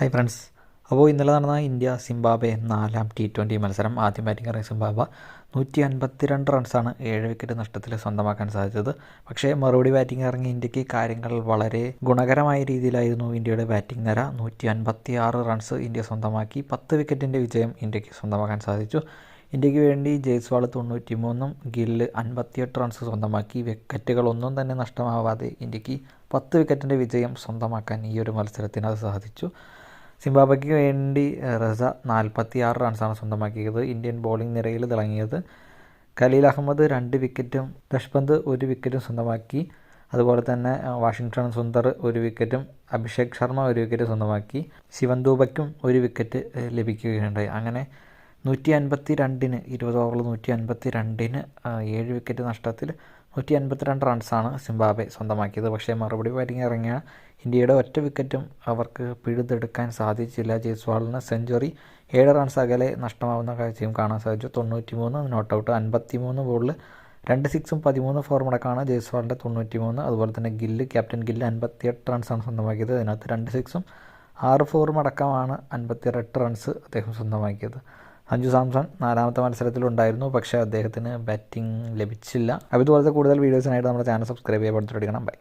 Hi friends അപ്പോൾ ഇന്നലെ നടന്ന ഇന്ത്യ സിംബാബെ നാലാം ടി ട്വന്റി മത്സരം. ആദ്യം ബാറ്റിംഗ് ഇറങ്ങിയ സിംബാബ നൂറ്റി അൻപത്തിരണ്ട് റൺസാണ് ഏഴ് വിക്കറ്റ് നഷ്ടത്തിൽ സ്വന്തമാക്കാൻ സാധിച്ചത്. പക്ഷേ മറുപടി ബാറ്റിംഗ് ഇറങ്ങിയ ഇന്ത്യയ്ക്ക് കാര്യങ്ങൾ വളരെ ഗുണകരമായ രീതിയിലായിരുന്നു ഇന്ത്യയുടെ ബാറ്റിംഗ് നിര. നൂറ്റി അൻപത്തി ആറ് റൺസ് ഇന്ത്യ സ്വന്തമാക്കി. പത്ത് വിക്കറ്റിന്റെ വിജയം ഇന്ത്യയ്ക്ക് സ്വന്തമാക്കാൻ സാധിച്ചു. ഇന്ത്യയ്ക്ക് വേണ്ടി ജയ്സ്വാൾ തൊണ്ണൂറ്റി മൂന്നും ഗില്ല് അൻപത്തിയെട്ട് റൺസ് സ്വന്തമാക്കി. വിക്കറ്റുകളൊന്നും തന്നെ നഷ്ടമാവാതെ ഇന്ത്യയ്ക്ക് പത്ത് വിക്കറ്റിന്റെ വിജയം സ്വന്തമാക്കാൻ ഈ ഒരു മത്സരത്തിന് അത് സാധിച്ചു. സിംബാബ്വയ്ക്ക് വേണ്ടി റസ നാൽപ്പത്തി ആറ് റൺസാണ് സ്വന്തമാക്കിയത്. ഇന്ത്യൻ ബോളിംഗ് നിരയിൽ തിളങ്ങിയത്. ഖലീൽ അഹമ്മദ് രണ്ട് വിക്കറ്റും ദഷ്പന്ത് ഒരു വിക്കറ്റും സ്വന്തമാക്കി. അതുപോലെ തന്നെ വാഷിങ്ടൺ സുന്ദർ ഒരു വിക്കറ്റും അഭിഷേക് ശർമ്മ ഒരു വിക്കറ്റ് സ്വന്തമാക്കി. ശിവൻ ഒരു വിക്കറ്റ് ലഭിക്കുകയുണ്ടായി. അങ്ങനെ നൂറ്റി അൻപത്തി രണ്ടിന് ഇരുപത് ഓവറിൽ നൂറ്റി അൻപത്തി രണ്ടിന് ഏഴ് വിക്കറ്റ് നഷ്ടത്തിൽ നൂറ്റി അൻപത്തിരണ്ട് റൺസാണ് സിംബാബെ സ്വന്തമാക്കിയത്. പക്ഷേ മറുപടി ബാറ്റിംഗ് ഇറങ്ങിയ ഇന്ത്യയുടെ ഒറ്റ വിക്കറ്റും അവർക്ക് പിഴുതെടുക്കാൻ സാധിച്ചില്ല. ജയ്സ്വാളിന് സെഞ്ചുറി ഏഴ് റൺസ് അകലെ നഷ്ടമാവുന്ന കാഴ്ചയും കാണാൻ സാധിച്ചു. തൊണ്ണൂറ്റി മൂന്ന് നോട്ട് ഔട്ട് അൻപത്തി മൂന്ന് ബോളിൽ രണ്ട് സിക്സും പതിമൂന്ന് ഫോർ മടക്കാണ് ജയ്സ്വാളിന്റെ തൊണ്ണൂറ്റി മൂന്ന് അതുപോലെ തന്നെ ഗില്ല് ക്യാപ്റ്റൻ ഗില്ല് അൻപത്തിയെട്ട് റൺസാണ് സ്വന്തമാക്കിയത്. അതിനകത്ത് രണ്ട് സിക്സും ആറ് ഫോറും അടക്കമാണ് അൻപത്തിയെട്ട് റൺസ് അദ്ദേഹം സ്വന്തമാക്കിയത്. സഞ്ജു സാംസൺ നാലാമത്തെ മത്സരത്തിലുണ്ടായിരുന്നു പക്ഷേ അദ്ദേഹത്തിന് ബാറ്റിംഗ് ലഭിച്ചില്ല. അപ്പോൾ ഇതുപോലത്തെ കൂടുതൽ വീഡിയോസിനായിട്ട് നമ്മുടെ ചാനൽ സബ്സ്ക്രൈബ് ചെയ്യാൻ പഠിച്ചിട്ടെടുക്കണം. ബൈ